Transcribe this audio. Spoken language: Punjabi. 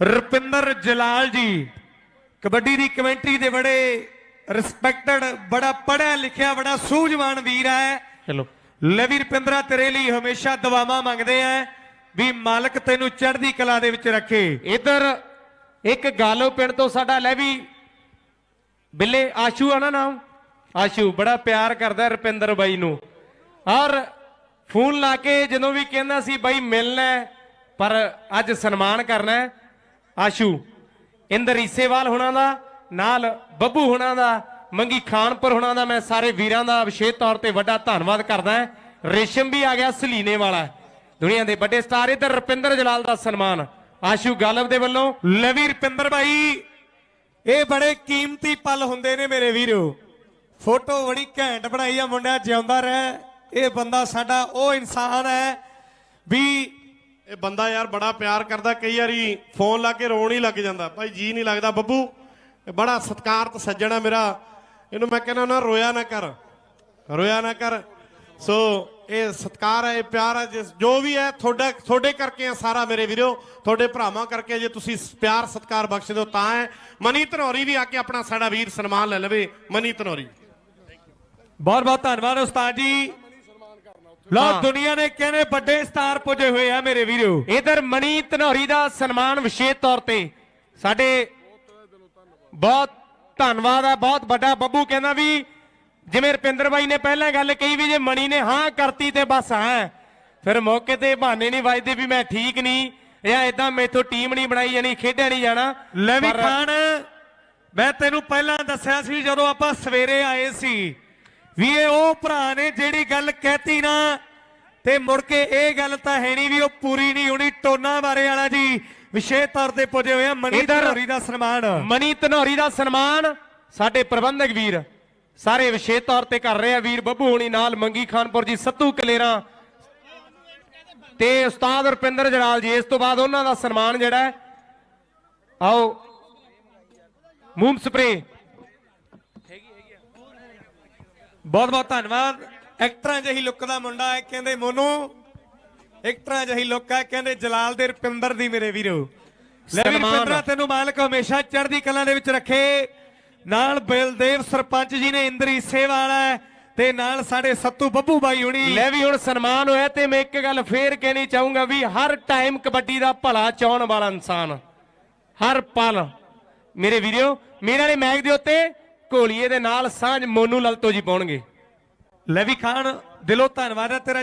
ਰੁਪਿੰਦਰ ਜਲਾਲ ਜੀ ਕਬੱਡੀ ਦੀ ਕਮੈਂਟਰੀ ਦੇ ਬੜੇ ਰਿਸਪੈਕਟਡ ਬੜਾ ਪੜ੍ਹਿਆ ਲਿਖਿਆ ਬੜਾ ਸੂਝਵਾਨ ਵੀਰ ਹੈ। ਚਲੋ ਲੈ ਵੀ ਰੁਪਿੰਦਰਾ ਤੇਰੇ ਲਈ ਹਮੇਸ਼ਾ ਦੁਆਵਾਂ ਮੰਗਦੇ ਆ ਵੀ ਮਾਲਕ ਤੈਨੂੰ ਚੜ੍ਹਦੀ ਕਲਾ ਦੇ ਵਿੱਚ ਰੱਖੇ। ਇਧਰ ਇੱਕ ਗਾਲੋ ਪਿੰਡ ਤੋਂ ਸਾਡਾ ਲੈ ਵੀ ਬਿੱਲੇ ਆਸ਼ੂ ਆ ਨਾ ਨਾਮ? ਆਸ਼ੂ ਬੜਾ ਪਿਆਰ ਕਰਦਾ ਰੁਪਿੰਦਰ ਬਾਈ ਨੂੰ। ਔਰ ਫੋਨ ਲਾ ਕੇ ਜਦੋਂ ਵੀ ਕਹਿੰਦਾ ਸੀ ਬਾਈ ਮਿਲਣਾ ਪਰ ਅੱਜ ਸਨਮਾਨ ਕਰਨਾ। ਆਸ਼ੂ, ਇੰਦਰ ਈਸੇਵਾਲ ਹੁਣਾਂ ਦਾ, ਨਾਲ ਬੱਬੂ ਹੁਣਾਂ ਦਾ, ਮੰਗੀ ਖਾਨਪੁਰ ਹੁਣਾਂ ਦਾ ਮੈਂ ਸਾਰੇ ਵੀਰਾਂ ਦਾ ਵਿਸ਼ੇਸ਼ ਤੌਰ ਤੇ ਵੱਡਾ ਧੰਨਵਾਦ ਕਰਦਾ ਰੇਸ਼ਮ ਵੀ ਆ ਗਿਆ, ਸਲੀਨੇ ਵਾਲਾ ਦੁਨੀਆ ਦੇ ਵੱਡੇ ਸਟਾਰ ਇਧਰ ਰੁਪਿੰਦਰ ਜਲਾਲ ਦਾ ਸਨਮਾਨ। ਆਸ਼ੂ ਗਾਲਬ ਦੇ ਵੱਲੋਂ, ਲਵੀ ਵੀ ਰੁਪਿੰਦਰ ਭਾਈ, ਇਹ ਬੜੇ ਕੀਮਤੀ ਪਲ ਹੁੰਦੇ ਨੇ ਮੇਰੇ ਵੀਰੋ। ਫੋਟੋ ਬੜੀ ਘੈਂਟ ਬਣਾਈ ਆ ਮੁੰਡਿਆ, ਜਿਉਂਦਾ ਰਹਿ। ਇਹ ਬੰਦਾ ਸਾਡਾ ਉਹ ਇਨਸਾਨ ਹੈ ਵੀ ਇਹ ਬੰਦਾ ਯਾਰ ਬੜਾ ਪਿਆਰ ਕਰਦਾ, ਕਈ ਵਾਰੀ ਫੋਨ ਲਾ ਕੇ ਰੋਣ ਹੀ ਲੱਗ ਜਾਂਦਾ। ਭਾਈ ਜੀ ਨਹੀਂ ਲੱਗਦਾ। ਬੱਬੂ, ਇਹ ਬੜਾ ਸਤਿਕਾਰਤ ਸੱਜਣ ਹੈ ਮੇਰਾ। ਇਹਨੂੰ ਮੈਂ ਕਹਿੰਦਾ ਨਾ, ਰੋਇਆ ਨਾ ਕਰ। ਰੋਇਆ ਨਾ ਕਰ। ਸੋ ਇਹ ਸਤਿਕਾਰ ਹੈ ਇਹ ਪਿਆਰ ਹੈ ਜਿਸ ਜੋ ਵੀ ਹੈ, ਤੁਹਾਡਾ ਤੁਹਾਡੇ ਕਰਕੇ ਆ ਸਾਰਾ ਮੇਰੇ ਵੀਰੋ। ਤੁਹਾਡੇ ਭਰਾਵਾਂ ਕਰਕੇ ਜੇ ਤੁਸੀਂ ਪਿਆਰ, ਸਤਿਕਾਰ ਬਖਸ਼ਦੇ ਹੋ, ਤਾਂ ਹੈ। ਮਨੀ ਧਨੌਰੀ ਵੀ ਆ ਕੇ ਆਪਣਾ ਸਾਡਾ ਵੀਰ ਸਨਮਾਨ ਲੈ ਲਵੇ। ਮਨੀ ਧਨੌਰੀ। ਬਹੁਤ ਬਹੁਤ ਧੰਨਵਾਦ ਉਸਤਾਦ ਜੀ। ਲੋ ਹਾਂ। ਦੁਨੀਆ ਨੇ ਕਹਿੰਦੇ ਵੱਡੇ ਸਟਾਰ ਪੁੱਜੇ ਹੋਏ ਆ ਮੇਰੇ ਵੀਰੋ? ਇਧਰ ਮਣੀ ਧਨੌਰੀ ਦਾ ਸਨਮਾਨ ਵਿਸ਼ੇਸ਼ ਤੌਰ ਤੇ ਸਾਡੇ ਬਹੁਤ ਧੰਨਵਾਦ ਆ ਬਹੁਤ ਵੱਡਾ ਬੱਬੂ ਕਹਿੰਦਾ ਵੀ ਜਿਵੇਂ ਰਪਿੰਦਰ ਬਾਈ ਨੇ ਪਹਿਲਾਂ ਗੱਲ ਕਹੀ ਵੀ ਜੇ ਮਣੀ ਨੇ ਹਾਂ ਕਰਤੀ ਤੇ ਬਸ ਹਾਂ। ਫਿਰ ਮੌਕੇ ਤੇ ਬਹਾਨੇ ਨਹੀਂ ਵੱਜਦੇ ਵੀ ਮੈਂ ਠੀਕ ਨਹੀਂ ਜਾਂ ਇਦਾਂ ਮੈਥੋਂ ਟੀਮ ਨਹੀਂ ਬਣਾਈ ਜਾਣੀ ਖੇਡਿਆ ਨਹੀਂ ਜਾਣਾ। ਲੈ ਵੀ ਖਾਨ ਮੈਂ ਤੈਨੂੰ ਪਹਿਲਾਂ ਦੱਸਿਆ ਸੀ ਜਦੋਂ ਆਪਾਂ ਸਵੇਰੇ ਆਏ ਸੀ ਵੀ ਇਹ ਉਹ ਭਰਾ ਨੇ ਜਿਹੜੀ ਗੱਲ ਕਹਿਤੀ ਨਾ ਤੇ ਮੁੜ ਕੇ ਇਹ ਗੱਲ ਤਾਂ ਹੈ ਨਹੀਂ ਵੀ ਉਹ ਪੂਰੀ ਨਹੀਂ ਹੋਣੀ ਟੋਨਾ ਬਾਰੇ ਵਾਲਾ ਜੀ ਵਿਸ਼ੇਸ਼ ਤੌਰ ਤੇ ਪੁੱਜੇ ਹੋਏ ਆ ਮਨੀ ਧਨੌਰੀ ਦਾ ਸਨਮਾਨ। ਮਨੀ ਧਨੌਰੀ ਦਾ ਸਨਮਾਨ ਸਾਡੇ ਪ੍ਰਬੰਧਕ ਵੀਰ ਸਾਰੇ ਵਿਸ਼ੇਸ਼ ਤੌਰ ਤੇ ਕਰ ਰਹੇ ਆ ਵੀਰ ਬੱਬੂ ਹੋਣੀ ਨਾਲ ਮੰਗੀ ਖਾਨਪੁਰ ਜੀ ਸੱਤੂ ਕਲੇਰਾ। ਤੇ ਉਸਤਾਦ ਰੁਪਿੰਦਰ ਜਲਾਲ ਜੀ ਇਸ ਤੋਂ ਬਾਅਦ ਉਹਨਾਂ ਦਾ ਸਨਮਾਨ ਜਿਹੜਾ ਆਓ ਮੂਮ ਸਪਰੇ ਬਹੁਤ ਬਹੁਤ ਧੰਨਵਾਦ। ਐਕਟਰਾਂ ਜਿਹੀ ਲੁੱਕ ਦਾ ਮੁੰਡਾ ਹੈ ਕਹਿੰਦੇ ਮੋਨੂ। ਐਕਟਰਾਂ ਜਿਹੀ ਲੁੱਕ ਹੈ ਕਹਿੰਦੇ ਜਲਾਲ ਦੇ ਰੁਪਿੰਦਰ ਦੀ ਮੇਰੇ ਵੀਰੋ। ਲੈ ਵੀ। ਰੁਪਿੰਦਰਾ ਤੈਨੂੰ ਮਾਲਕ ਹਮੇਸ਼ਾ ਚੜ੍ਹਦੀ ਕਲਾ ਦੇ ਵਿੱਚ ਰੱਖੇ। ਨਾਲ ਬਲਦੇਵ ਸਰਪੰਚ ਜੀ ਨੇ ਇੰਦਰੀ ਸੇਵਾਲਾ ਤੇ ਨਾਲ ਸਾਡੇ ਸੱਤੂ ਬੱਬੂ ਬਾਈ ਹੁਣੀ। ਲੈ ਵੀ ਹੁਣ ਸਨਮਾਨ ਹੋਇਆ ਤੇ ਮੈਂ ਇੱਕ ਗੱਲ ਫੇਰ ਕਹਿਣੀ ਚਾਹੂੰਗਾ ਵੀ ਹਰ ਟਾਈਮ ਕਬੱਡੀ ਦਾ ਭਲਾ ਚਾਹਣ ਵਾਲਾ ਇਨਸਾਨ। ਹਰ ਪਲ। ਮੇਰੇ ਵੀਰਿਓ ਮੇਰੇ ਵਾਲੇ ਮੈਚ ਦੇ ਉੱਤੇ ਘੋਲੀਏ ਦੇ ਨਾਲ ਸਾਂਝ ਮੋਨੂ ਲਲਤੋ ਜੀ ਪਾਉਣਗੇ। ਲੈ ਵੀ ਖਾਨ, ਦਿਲੋਂ ਧੰਨਵਾਦ ਹੈ ਤੇਰਾ